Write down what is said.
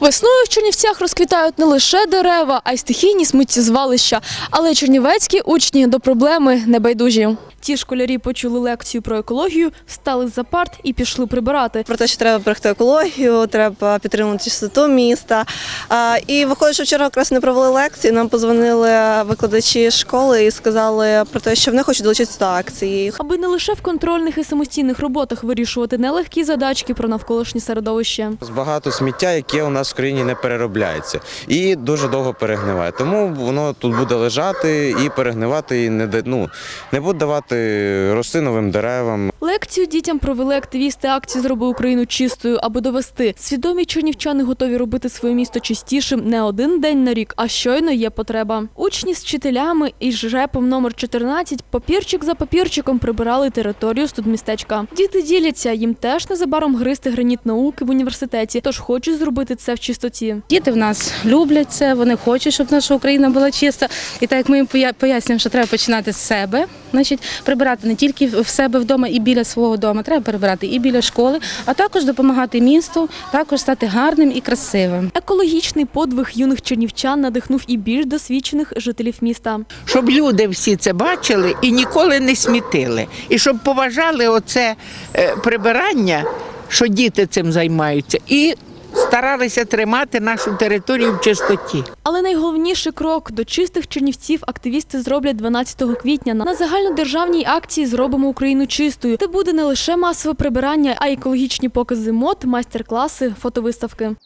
Весною в Чернівцях розквітають не лише дерева, а й стихійні сміттєзвалища. Але чернівецькі учні до проблеми не байдужі. Ті школярі почули лекцію про екологію, встали за парт і пішли прибирати. про те, що треба берегти екологію, треба підтримувати чистоту міста. І виходить, що вчора якраз не провели лекції. Нам позвонили викладачі школи і сказали про те, що вони хочуть долучитися до акції. Аби не лише в контрольних і самостійних роботах вирішувати нелегкі задачки про навколишнє середовище. Багато сміття, яке у нас в країні не переробляється і дуже довго перегниває. Тому воно тут буде лежати і перегнивати, і не ну, не буде давати рости новим деревам. Лекцію дітям провели активісти акції Зроби Україну чистою, аби довести. Свідомі чернівчани готові робити своє місто чистішим не один день на рік, а щойно є потреба. Учні з вчителями і жрепом номер 14 папірчик за папірчиком прибирали територію студмістечка. Діти діляться, їм теж незабаром гристи граніт науки в університеті, тож хочуть зробити це в чистоті. Діти в нас люблять це, вони хочуть, щоб наша Україна була чиста. І так як ми їм поя- пояснюємо, що треба починати з себе, значить прибирати не тільки в себе вдома і біля свого дому, треба прибирати і біля школи, а також допомагати місту, також стати гарним і красивим. Екологічний подвиг юних чернівчан надихнув і більш досвідчених жителів міста. щоб люди всі це бачили і ніколи не смітили. І щоб поважали оце е, прибирання, що діти цим займаються, і старалися тримати нашу територію в чистоті. Але найголовніший крок до чистих чернівців активісти зроблять 12 квітня на загальнодержавній акції Зробимо Україну чистою, де буде не лише масове прибирання, а й екологічні покази мод, майстер-класи, фотовиставки.